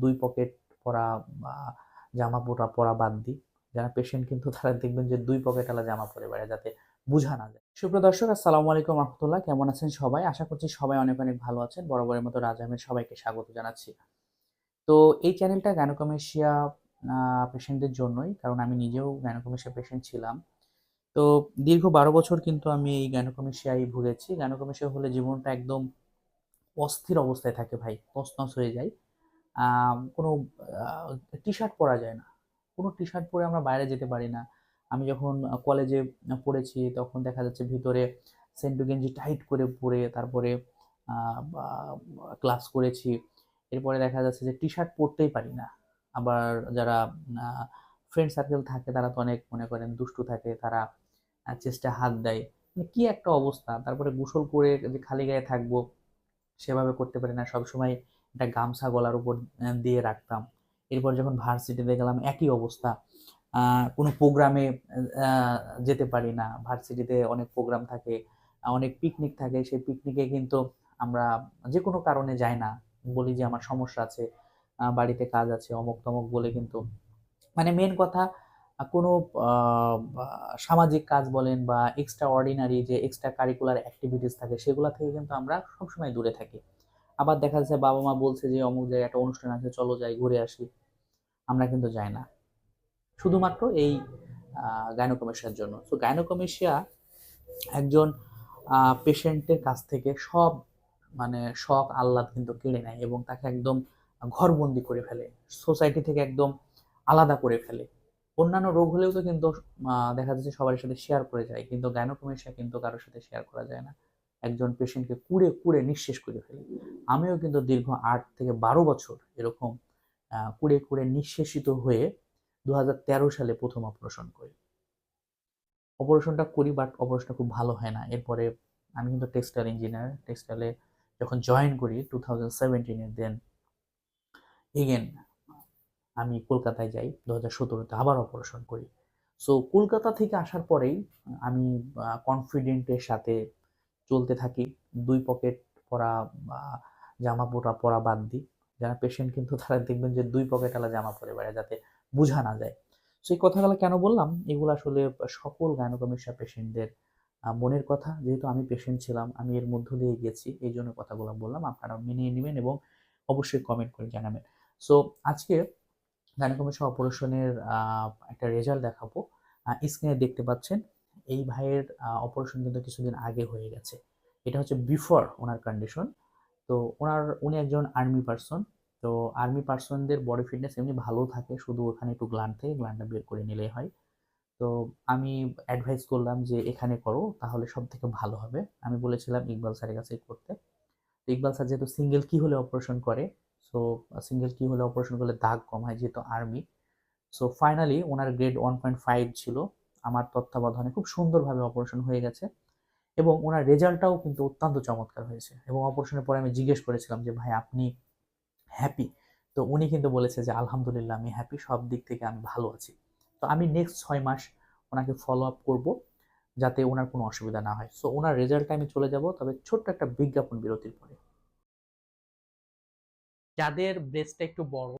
দুই পকেট পরা জামা পরা পরা বাদ দিই। যারা পেশেন্ট কিন্তু তারা দেখবেন যে দুই পকেটওয়ালা জামা পরে বেড়ায় যাতে বোঝা না যায়। সুপ্রিয় দর্শক, আসসালামু আলাইকুম রহমতুল্লাহ। কেমন আছেন সবাই? আশা করছি সবাই অনেক অনেক ভালো আছেন। বরাবরের মতো রাজ আহমেদ সবাইকে স্বাগত জানাচ্ছি। তো এই চ্যানেলটা গ্যানোকমেশিয়া পেশেন্টদের জন্যই, কারণ আমি নিজেও গ্যানোকমেশিয়া পেশেন্ট ছিলাম। তো দীর্ঘ বারো বছর কিন্তু আমি এই গ্যানোকমেশিয়ায় ভুগেছি। গ্যানোকমেশিয়া হলে জীবনটা একদম অস্থির অবস্থায় থাকে ভাই, তছনছ হয়ে যায়। কোনো টি শার্ট পরা যায় না। কোনো টি শার্ট পরে আমরা বাইরে যেতে পারি না। আমি যখন কলেজে পড়েছি, তখন দেখা যাচ্ছে ভিতরে সেন্টু গেঞ্জি টাইট করে পরে তারপরে ক্লাস করেছি। এরপরে দেখা যাচ্ছে যে টি শার্ট পরতেই পারি না। আবার যারা ফ্রেন্ড সার্কেল থাকে, তারা তো অনেক মনে করেন দুষ্টু থাকে, তারা চেষ্টা হাত দেয়। মানে কি একটা অবস্থা। তারপরে গোসল করে যে খালি গায়ে থাকব, সেভাবে করতে পারি না। সবসময় একটা গামছা গলার উপর দিয়ে রাখতাম। এরপর যখন ভার্সিটিতে গেলাম, একই অবস্থা। কোনো প্রোগ্রামে যেতে পারি না। ভার্সিটিতে অনেক প্রোগ্রাম থাকে, অনেক পিকনিক থাকে। সেই পিকনিকে কিন্তু আমরা যে কোনো কারণে যাই না। বলি যে আমার সমস্যা আছে বাড়িতে কাজ আছে, অমুক তমক বলে কিন্তু। মানে মেন কথা, কোনো সামাজিক কাজ বলেন বা এক্সট্রা অর্ডিনারি যে এক্সট্রা কারিকুলার অ্যাক্টিভিটিস থাকে, সেগুলো থেকে কিন্তু আমরা সবসময় দূরে থাকি। আবার দেখা যাচ্ছে বাবা মা বলছে যে, অমুক জায়গায় একটা অনুষ্ঠান আছে, চলো যাই, ঘুরে আসি। আমরা কিন্তু যাই না। শুধুমাত্র এই গাইনোকমেশিয়ার জন্য। তো গাইনোকমেশিয়া একজন পেশেন্টের কাছ থেকে সব মানে শখ, আহ্লাদ কিন্তু কেড়ে নেয় এবং তাকে একদম ঘরবন্দি করে ফেলে। সোসাইটি থেকে একদম আলাদা করে ফেলে। অন্যান্য রোগ হলেও তো কিন্তু দেখা যাচ্ছে সবার সাথে শেয়ার করে যায়, কিন্তু গাইনোকমেশিয়া কিন্তু কারোর সাথে শেয়ার করা যায় না। একজন পেশেন্টকে কুড়ে কুড়ে নিঃশেষ করে ফেলে। আমিও কিন্তু দীর্ঘ আট থেকে বারো বছর এরকম কুড়ে কুড়ে নিঃশেষিত হয়ে দু হাজার তেরো সালে প্রথম অপারেশন করি। অপারেশনটা করি, বাট অপারেশনটা খুব ভালো হয় না। এরপরে আমি কিন্তু টেক্সটাইল ইঞ্জিনিয়ার। টেক্সটাইলে যখন জয়েন করি টু থাউজেন্ড দেন এগেন আমি কলকাতায় যাই। দু হাজার সতেরোতে আবার অপারেশন করি। সো কলকাতা থেকে আসার পরেই আমি কনফিডেন্টের সাথে চলতে থাকি, দুই পকেট পরা জামা পরা পরা বাদ দিই। যারা পেশেন্ট কিন্তু তারা দেখবেন যে দুই পকেটওয়ালা জামা পরে বেড়ায় যাতে বোঝা না যায়। সো এই কথাগুলো কেন বললাম? এগুলো আসলে সকল গায়নকমিশা পেশেন্টদের মনের কথা। যেহেতু আমি পেশেন্ট ছিলাম, আমি এর মধ্য দিয়ে গেছি এই জন্য কথাগুলো বললাম। আপনারা মেনে নেবেন এবং অবশ্যই কমেন্ট করে জানাবেন। সো আজকে গায়নকমিশা অপারেশনের একটা রেজাল্ট দেখাবো। স্ক্রিনে দেখতে পাচ্ছেন এই ভাইয়ের অপারেশন কিন্তু কিছুদিন আগে হয়ে গেছে। এটা হচ্ছে বিফোর ওনার কন্ডিশন তো ওনার, উনি একজন আর্মি পার্সন তো আর্মি পার্সনদের বডি ফিটনেস এমনি ভালো থাকে, শুধু ওখানে একটু গ্লান থেকে গ্লানটা বের করে নিলেই হয়। তো আমি অ্যাডভাইস করলাম যে এখানে করো, তাহলে সব থেকে ভালো হবে। আমি বলেছিলাম ইকবাল স্যারের কাছে করতে। তো ইকবাল স্যার যেহেতু সিঙ্গেল কি হলে অপারেশন করে সো সিঙ্গেল কি হলে অপারেশন করলে দাগ কম হয়, যেহেতু আর্মি সো ফাইনালি ওনার গ্রেড ওয়ান পয়েন্ট ফাইভ ছিল। আমার তত্ত্বাবধানে খুব সুন্দরভাবে অপারেশন হয়ে গেছে এবং ওনার রেজাল্টটাও কিন্তু অত্যন্ত চমৎকার হয়েছে এবং অপারেশনের পরে আমি জিজ্ঞেস করেছিলাম যে, ভাই, আপনি হ্যাপি তো উনি কিন্তু বলেছে যে, আলহামদুলিল্লাহ, আমি হ্যাপি সব দিক থেকে আমি ভালো আছি। তো আমি নেক্সট ছয় মাস ওনাকে ফলো আপ করব যাতে ওনার কোনো অসুবিধা না হয়। সো ওনার রেজাল্টে আমি চলে যাব, তবে ছোট্ট একটা বিজ্ঞাপন বিরতির পরে। যাদের ব্রেস্টটা একটু বড়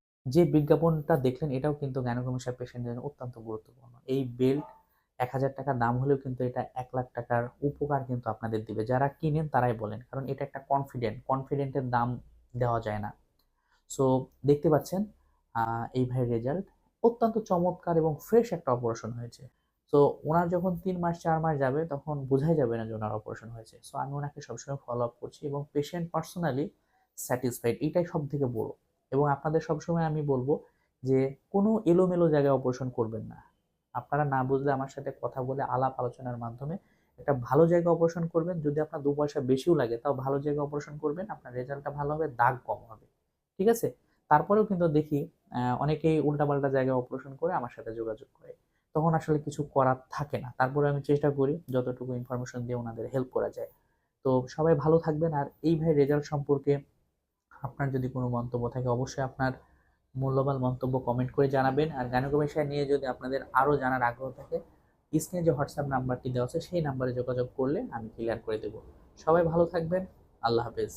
যে বিজ্ঞাপনটা দেখলেন, এটাও কিন্তু গ্যানোকমেশিয়া পেশেন্টের জন্য অত্যন্ত গুরুত্বপূর্ণ। এই বেল্ট এক হাজার টাকা দাম হলেও কিন্তু এটা এক লাখ টাকার উপকার কিন্তু আপনাদের দিবে। যারা কিনেন তারাই বলেন, কারণ এটা একটা কনফিডেন্ট কনফিডেন্টের দাম দেওয়া যায় না। সো দেখতে পাচ্ছেন এই ভাইয়ের রেজাল্ট অত্যন্ত চমৎকার এবং ফ্রেশ একটা অপারেশন হয়েছে। সো ওনার যখন তিন মাস, চার মাস যাবে, তখন বোঝাই যাবে না যে ওনার অপারেশন হয়েছে। সো আমি ওনাকে সবসময় ফলো আপ করছি এবং পেশেন্ট পার্সোনালি স্যাটিসফাইড এটাই সব থেকে বড়। এবং আপনাদের সবসময় আমি বলব যে কোনো এলোমেলো জায়গায় অপারেশন করবেন না। আপনারা না বুঝলে আমার সাথে কথা বলে আলাপ আলোচনার মাধ্যমে একটা ভালো জায়গায় অপারেশন করবেন। যদি আপনার দু পয়সা বেশিও লাগে, তাও ভালো জায়গায় অপারেশন করবেন, আপনার রেজাল্টটা ভালো হবে, দাগ কম হবে। ঠিক আছে? তারপরেও কিন্তু দেখি অনেকেই উল্টাপাল্টা জায়গায় অপারেশন করে আমার সাথে যোগাযোগ করে। তখন আসলে কিছু করার থাকে না। তারপরে আমি চেষ্টা করি যতটুকু ইনফরমেশন দিয়ে ওনাদের হেল্প করা যায়। তো সবাই ভালো থাকবেন। আর এই ভাই রেজাল্ট সম্পর্কে আপনার যদি কোনো মন্তব্য থাকে, অবশ্যই আপনার মূল্যবান মন্তব্য কমেন্ট করে জানাবেন। আর গানক বিষয় নিয়ে যদি আপনাদের আরও জানার আগ্রহ থাকে, স্ক্রিনে যে হোয়াটসঅ্যাপ নাম্বারটি দেওয়া আছে, সেই নাম্বারে যোগাযোগ করলে আমি ক্লিয়ার করে দেবো। সবাই ভালো থাকবেন। আল্লাহ হাফেজ।